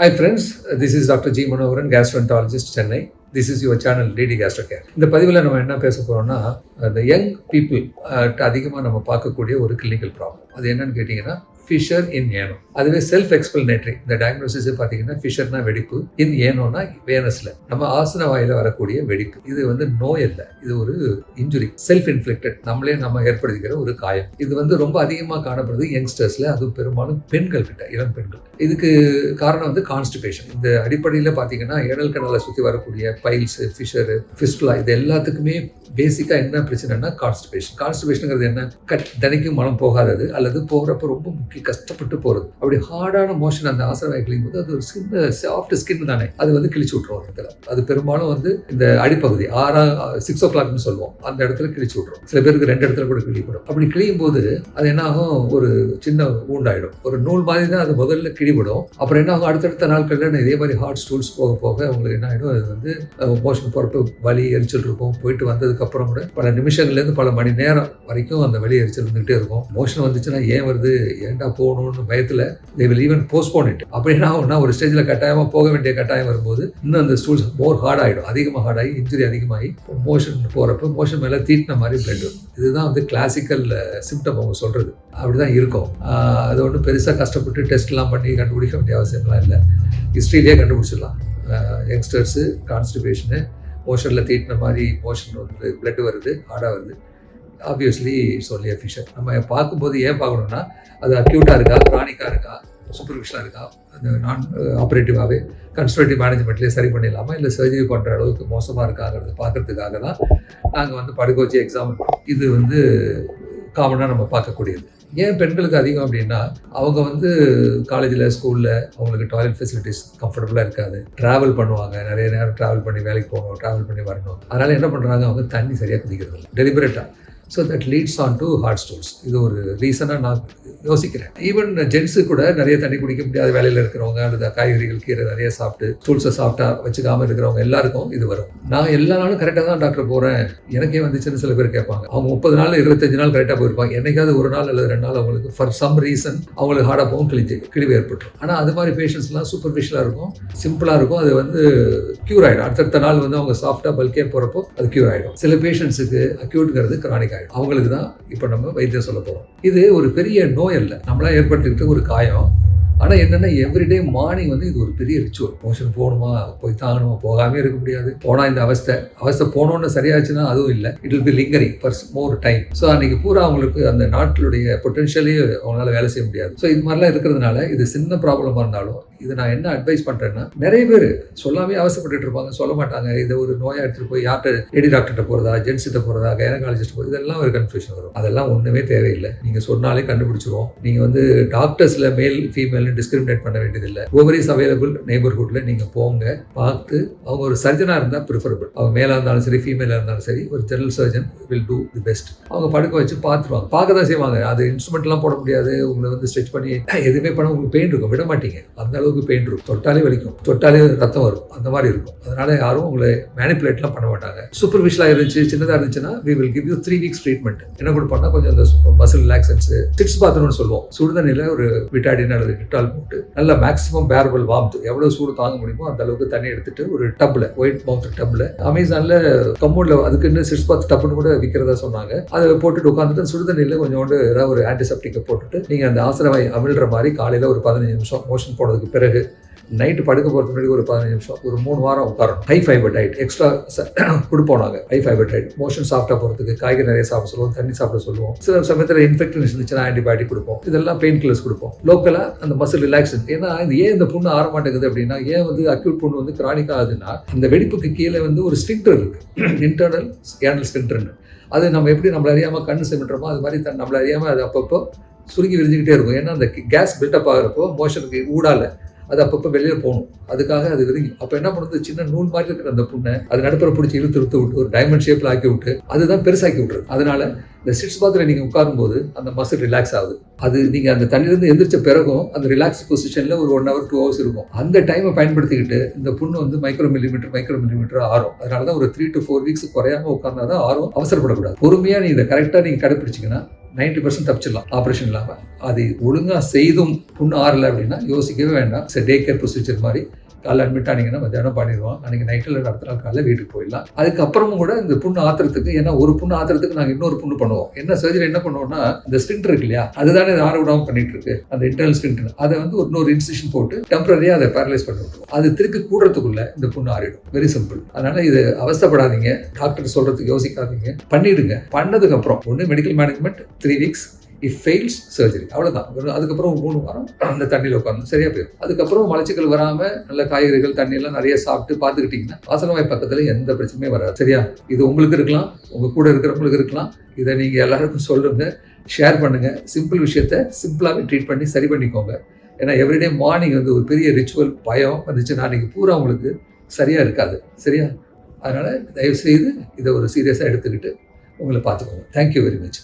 Hi friends this is doctor G Manoharan gastroenterologist, Chennai this is your channel DD gastro care இந்த பதிவில் நம்ம என்ன பேச போகிறோம்னா இந்த uh, யங் பீப்புள் அதிகமாக நம்ம பார்க்கக்கூடிய ஒரு கிளினிக்கல் ப்ராப்ளம் அது என்னன்னு கேட்டிங்கன்னா ஃபிஷர் இன் ஏனோ அதுவே செல்ஃப் எக்ஸ்பிளனேட்டரி இந்த டயக்னோசிஸ் பார்த்தீங்கன்னா ஃபிஷர்னா வெடிப்பு இன் ஏனோனா வேனஸ்ல நம்ம ஆசன வாயில வரக்கூடிய வெடிப்பு. இது வந்து நோய் அல்ல. இது ஒரு இன்ஜுரி செல்ஃப் இன்ஃப்ளிக்டட் நம்மளே நம்ம ஏற்படுத்திக்கிற ஒரு காயம். இது வந்து ரொம்ப அதிகமாக காணப்படுது யங்ஸ்டர்ஸில் அது பெரும்பாலும் பெண்கள் கிட்ட இளம் பெண்கள். இதுக்கு காரணம் வந்து கான்ஸ்டிபேஷன் இந்த அடிப்படையில் பார்த்தீங்கன்னா ஏனல் கணலை சுற்றி வரக்கூடிய பைல்ஸ் ஃபிஷரு ஃபிஸ்டுலா இது எல்லாத்துக்குமே பேசிக்காக என்ன பிரச்சனைனா கான்ஸ்டிபேஷன் கான்ஸ்டிபேஷனுங்கிறது என்ன? கட் தினைக்கும் மனம் போகாதது அல்லது போகிறப்ப ரொம்ப முக்கிய கஷ்டப்பட்டு போகிறது அப்படி ஹார்டான மோஷன் அந்த ஆசனவாய் கிளியும் போது அது ஒரு சின்ன சாஃப்ட் ஸ்கின் தானே. அது வந்து கிழிச்சு விட்ருவோம் இடத்துல. அது பெரும்பாலும் வந்து இந்த அடிப்பகுதி ஆறாம் சிக்ஸ் ஓ கிளாக்னு சொல்லுவோம். அந்த இடத்துல கிழிச்சு விட்ருவோம் சில பேருக்கு ரெண்டு இடத்துல கூட கிழிப்படும் அப்படி கிழியும் போது அது என்னாகும்? ஒரு சின்ன ஊண்டாயிடும். ஒரு நூல் மாதிரி தான் அது முதல்ல கிழிபடும். அப்புறம் என்ன ஆகும் அடுத்தடுத்த நாட்களில் இதே மாதிரி ஹார்ட் ஸ்டூல்ஸ் போக போக உங்களுக்கு என்ன ஆகிடும் அது வந்து மோஷன் போகிறப்ப வலி எரிச்சல் இருக்கும். போயிட்டு வந்ததுக்கப்புறம் கூட பல நிமிஷங்கள்லேருந்து பல மணி நேரம் வரைக்கும் அந்த வலி எரிச்சல் இருந்துகிட்டே இருக்கும். மோஷன் வந்துச்சுன்னா ஏன் வருது? ஏன்டா போகணும்னு பயத்தில் they will even postpone it அப்படின்னா ஒன்றா ஒரு ஸ்டேஜில் கட்டாயமாக போக வேண்டிய கட்டாயம் வரும்போது இன்னும் அந்த ஸ்டூல்ஸ் மோர் ஹார்ட் ஆகிடும் அதிகமாக ஹார்ட் ஆகி இன்ஜுரி அதிகமாகி மோஷன் போகிறப்ப மோஷன் மேலே தீட்டின மாதிரி பிளட் இதுதான் வந்து கிளாசிக்கல் சிம்டம் uh, அவங்க சொல்கிறது அப்படி தான் இருக்கும் அது ஒன்றும் பெருசாக கஷ்டப்பட்டு டெஸ்ட்லாம் பண்ணி கண்டுபிடிக்க வேண்டிய அவசியம்லாம் இல்லை. ஹிஸ்ட்ரியிலே கண்டுபிடிச்சிடலாம். யங்ஸ்டர்ஸு கான்ஸ்டிபேஷனு மோஷனில் தீட்டின மாதிரி மோஷன் வந்து பிளட் வருது ஹார்டாக வருது. ஆப்வியஸ்லி சொல்லி ஃபிஷர் நம்ம பார்க்கும்போது ஏன் பார்க்கணும்னா அது அக்யூட்டாக இருக்கா க்ரானிக்காக இருக்கா சூப்பர்ஃபிஷனாக இருக்கா அந்த நான் ஆப்ரேட்டிவாகவே கன்ஸ்ட்ரக்டிவ் மேனேஜ்மெண்ட்லேயே சரி பண்ணிடலாமா? இல்லை சர்ஜரி பண்ணுற அளவுக்கு மோசமாக இருக்காங்கிறத பார்க்குறதுக்காக தான் நாங்கள் வந்து படுக்க வச்சு எக்ஸாம் இது வந்து காமனாக நம்ம பார்க்கக்கூடியது. ஏன் பெண்களுக்கு அதிகம் அப்படின்னா அவங்க வந்து காலேஜில் ஸ்கூலில் அவங்களுக்கு டாய்லெட் ஃபெசிலிட்டிஸ் கம்ஃபர்டபுளாக இருக்காது. ட்ராவல் பண்ணுவாங்க. நிறைய நேரம் ட்ராவல் பண்ணி வேலைக்கு போகணும் ட்ராவல் பண்ணி வரணும். அதனால் என்ன பண்ணுறாங்க அவங்க தண்ணி சரியாக குதிக்கிறது இல்லை டெலிபரேட்டாக so that leads on to hard stones இது ஒரு ரீசனாக நான் யோசிக்கிறேன். ஈவன் ஜென்ஸு கூட நிறைய தண்ணி குடிக்க முடியாத வேலையில் இருக்கிறவங்க அந்த காய்கறிகள் கீரை நிறைய சாப்பிட்டு ஸ்டூல்ஸை சாப்பிட்டா வச்சுக்காம இருக்கிறவங்க எல்லாருக்கும் இது வரும். நான் எல்லா நாளும் கரெக்டாக தான் டாக்டர் போகிறேன் எனக்கே வந்துச்சுன்னு சில பேர் கேட்பாங்க. அவங்க முப்பது நாள் இருபத்தஞ்சு நாள் கரெக்டாக போயிருப்பாங்க. என்னைக்காவது ஒரு நாள் அல்லது ரெண்டு நாள் அவங்களுக்கு ஃபார் சம் ரீசன் அவங்களுக்கு ஹார்டாக போகும் கிழிஞ்சு கிழிவு ஏற்பட்டுரும். ஆனால் அது மாதிரி பேஷண்ட்ஸ்லாம் சூப்பர்ஃபிஷியலாக இருக்கும் சிம்பிளாக இருக்கும். அது வந்து க்யூர் ஆகிடும் அடுத்தடுத்த நாள் வந்து அவங்க சாஃப்டாக பல்கே போகிறப்போ அது க்யூர் ஆகிடும் சில பேஷண்ட்ஸுக்கு அக்யூட்ங்கிறது கிரானிக் ஆகிடும் அவங்களுக்கு தான் இப்போ நம்ம வைத்தியம் சொல்ல போகிறோம் இது ஒரு பெரிய நோய் இல்லை. நம்மளா ஏற்பட்டுக்கிட்ட ஒரு காயம். ஆனால் என்னென்னா எவ்ரிடே மார்னிங் வந்து இது ஒரு பெரிய ரிச்சுவல் மோஷன் போகணுமா? போய் தாங்கணுமா? போகாமே இருக்க முடியாது. போனால் இந்த அவஸ்தை. அவஸ்தை போனோன்னு சரியாச்சுன்னா அதுவும் இல்லை. It will be lingering for more time so அன்றைக்கி பூரா அவங்களுக்கு அந்த நாட்டிலுடைய பொட்டன்ஷியலே அவங்களால வேலை செய்ய முடியாது. ஸோ இது மாதிரிலாம் இருக்கிறதுனால இது சின்ன ப்ராப்ளமாக இருந்தாலும் இது நான் என்ன அட்வைஸ் பண்ணுறேன்னா நிறைய பேர் சொல்லாமே அவசப்பட்டு இருப்பாங்க சொல்ல மாட்டாங்க. இதை ஒரு நோயாக எடுத்துகிட்டு போய் யார்கிட்ட லேடி டாக்டர்கிட்ட போகிறதா ஜென்ஸ்கிட்ட போகிறதா கைனகாலஜிஸ்ட் போகிறது இதெல்லாம் ஒரு கன்ஃபியூஷன் வரும். அதெல்லாம் ஒன்றுமே தேவையில்லை. நீங்கள் சொன்னாலே கண்டுபிடிச்சிருவோம். நீங்கள் வந்து டாக்டர்ஸில் மேல் ஃபீமேல் டிஸ்கிரிமினேட் பண்ண வேண்டியதில்லை. ஓவர் இஸ் அவைலபிள் நெய்பர்ஹுட்டில் நீங்கள் போங்க பார்த்து அவங்க ஒரு சர்ஜனாக இருந்தால் ப்ரிஃபரபிள் அவங்க மேலாக இருந்தாலும் சரி ஃபீமேலாக இருந்தாலும் சரி ஒரு general surgeon will do the best அவங்க படுக்க வச்சு பார்த்துருவாங்க. பார்க்க தான் செய்வாங்க. அது இன்ஸ்ட்ருமெண்ட்லாம் போட முடியாது. உங்களை வந்து ஸ்ட்ரெச் பண்ணி எதுவுமே பண்ண உங்களுக்கு பெயின் இருக்கும். விட மாட்டீங்க. அந்த அளவுக்கு பெயின் இருக்கும். தொட்டாலே வலிக்கும். தொட்டாலே ரத்தம் வரும். அந்த மாதிரி இருக்கும். அதனால யாரும் உங்களை மேனிப்புலேட்லாம் பண்ண மாட்டாங்க. சூப்பர்ஃபிஷியலாக இருந்துச்சு சின்னதாக இருந்துச்சுன்னா we will give you three weeks treatment என்ன பண்ணால் கொஞ்சம் அந்த மசில் ரிலாக்ஸன்ஸ் சிக்ஸ் பாத்ரூம்னு சொல்லுவோம். சுடுதண்ணியில் ஒரு விட்டாடின் அல்லது டிட்டால் போட்டு நல்ல மேக்ஸிமம் பேரபிள் வாம்த்து எவ்வளோ சூடு தாங்க முடியுமோ அந்த அளவுக்கு தண்ணி எடுத்துட்டு ஒரு டப்பில் ஒயிட் மவுத் டப்பில் அமேசானில் கம்மோட்ல அதுக்குன்னு சிக்ஸ் பாத் டப்புன்னு கூட விற்கிறதா சொன்னாங்க. அதை போட்டுட்டு உட்காந்துட்டு சுடுதண்ணியில் கொஞ்சோண்டு ஏதாவது ஒரு ஆன்டிசெப்டிக்கை போட்டுட்டு நீங்கள் அந்த ஆசிரவாய் அமிழ்ற மாதிரி காலையில் ஒரு பதினஞ்சு நிமிஷம் மோஷன் போனதுக்கு பிறகு நைட்டு படுக்க போகிறதுக்கு முன்னாடி ஒரு பதினஞ்சு நிமிஷம் ஒரு மூணு வாரம் உட்காரணும். ஹை ஃபைபர் டயட் எக்ஸ்ட்ரா கொடுப்போம் நாங்கள் ஹை ஃபைபர் டயட் மோஷன் சாப்பிட்டா போகிறதுக்கு காய்கறி நிறைய சாப்பிட சொல்லுவோம் தண்ணி சாப்பிட சொல்லுவோம். சில சமயத்தில் இன்ஃபெக்ஷன் இருந்துச்சுன்னா ஆன்டிபயோட்டிக் கொடுப்போம். இதெல்லாம் பெயின் கில்லர்ஸ் கொடுப்போம். லோக்கலாக அந்த மசில் ரிலாக்ஸன் ஏன்னா இது ஏன் இந்த புண்ணு ஆற மாட்டேங்குது அப்படின்னா ஏன் வந்து அக்யூட் புண்ணு வந்து கிரானிக் ஆகுதுன்னா இந்த வெடிப்புக்கு கீழே வந்து ஒரு ஸ்பிக்டர் இருக்குது இன்டர்னல் ஏனல் ஸ்பிக்டர்னு அது நம்ம எப்படி நம்மள அறியாமல் கண் செமிட்டுறோமோ அது மாதிரி தன் நம்மள அறியாமல் அது அப்பப்போ சுருங்கி விரிஞ்சுக்கிட்டே இருக்கும். ஏன்னா அந்த கேஸ் பில்டப் ஆகிறப்போ மோஷனுக்கு ஊடால அது அப்பப்போ வெளியில் போகணும். அதுக்காக அது விரும்பி. அப்போ என்ன பண்ணுறது? சின்ன நூல் மாதிரி இருக்கிற அந்த புண்ணை அது நடுப்புற பிடிச்சி இழுத்து இழுத்து விட்டு ஒரு டைமண்ட் ஷேப்பில் ஆக்கி விட்டு அதுதான் பெருசாக்கி விட்டுரு அதனால இந்த சிட்ஸ் பாத்தில் நீங்கள் உட்காரும்போது அந்த மசில் ரிலாக்ஸ் ஆகுது. அது நீங்கள் அந்த தண்ணியிலேருந்து எந்திரிச்ச பிறகும் அந்த ரிலாக்ஸ் பொசிஷனில் ஒரு ஒன் ஹவர் டூ ஹவர்ஸ் இருக்கும். அந்த டைமை பயன்படுத்திக்கிட்டு இந்த புண்ணு வந்து மைக்ரோ மில்லிமீட்டர் மைக்ரோ மில்லிமீட்டர் ஆறும். அதனால தான் ஒரு த்ரீ டு ஃபோர் வீக்ஸ் குறையாம உட்கார்ந்தா தான் ஆறும் அவசரப்படக்கூடாது. பொறுமையாக நீங்கள் இதை கரெக்டாக நீங்கள் கடைப்பிடிச்சிங்கன்னா நைன்டி பர்சன்ட் தப்பிச்சிடலாம். ஆப்ரேஷன் இல்லாமல் அது ஒழுங்காக செய்தும் புண்ணு ஆறலை அப்படின்னா யோசிக்கவே வேண்டாம். சரி டே கேர் ப்ரொசீஜர் மாதிரி. காலைல அட்மிட் ஆனீங்கன்னா மத்தியானம் பண்ணிடுவோம். அன்றைக்கி நைட்டில் அடுத்த நாள் காலையில் வீட்டுக்கு போயிடலாம். அதுக்கப்புறமும் கூட இந்த புண்ணு ஆத்துறதுக்கு ஏன்னா ஒரு புண்ணு ஆத்துறதுக்கு நாங்கள் இன்னொரு புண்ணு பண்ணுவோம். என்ன சர்ஜரி என்ன பண்ணுவோம்னா இந்த ஸ்டிண்ட் இருக்கு இல்லையா? அதுதானே இது ஆறு விடாமல் பண்ணிட்டு இருக்கு. அந்த இன்டர்னல் ஸ்டிண்ட் அதை வந்து ஒரு இன்னொரு இன்ஸ்டிஷன் போட்டு டெம்பரரியாக அதை பேரலைஸ் பண்ணி விட்டுருவோம். அது திருப்பி கூடுறதுக்குள்ள இந்த புண்ணு ஆறிடும். வெரி சிம்பிள் அதனால இது அவஸ்தைப்படாதீங்க. டாக்டர் சொல்றதுக்கு யோசிக்காதீங்க. பண்ணிடுங்க. பண்ணதுக்கு அப்புறம் ஒன்று medical management three weeks if fails surgery அவ்வளோதான் அதுக்கப்புறம் மூணு வாரம் அந்த தண்ணியில் உட்காந்து சரியாக போயிடும். அதுக்கப்புறம் மலச்சிக்கல் வராமல் நல்ல காய்கறிகள் தண்ணியெல்லாம் நிறைய சாப்பிட்டு பார்த்துக்கிட்டிங்கன்னா வாசனவாய் பக்கத்தில் எந்த பிரச்சனையும் வராது. சரியா? இது உங்களுக்கு இருக்கலாம். உங்கள் கூட இருக்கிறவங்களுக்கு இருக்கலாம். இதை நீங்கள் எல்லாருக்கும் சொல்லுங்கள் ஷேர் பண்ணுங்கள் சிம்பிள் விஷயத்த சிம்பிளாகவே ட்ரீட் பண்ணி சரி பண்ணிக்கோங்க. ஏன்னா எவ்ரிடே மார்னிங் வந்து ஒரு பெரிய ரிச்சுவல் பயம் வந்துச்சுன்னா அன்றைக்கி பூரா உங்களுக்கு சரியாக இருக்காது. சரியா? அதனால் தயவுசெய்து இதை ஒரு சீரியஸாக எடுத்துக்கிட்டு உங்களை பார்த்துக்கோங்க. Thank you very much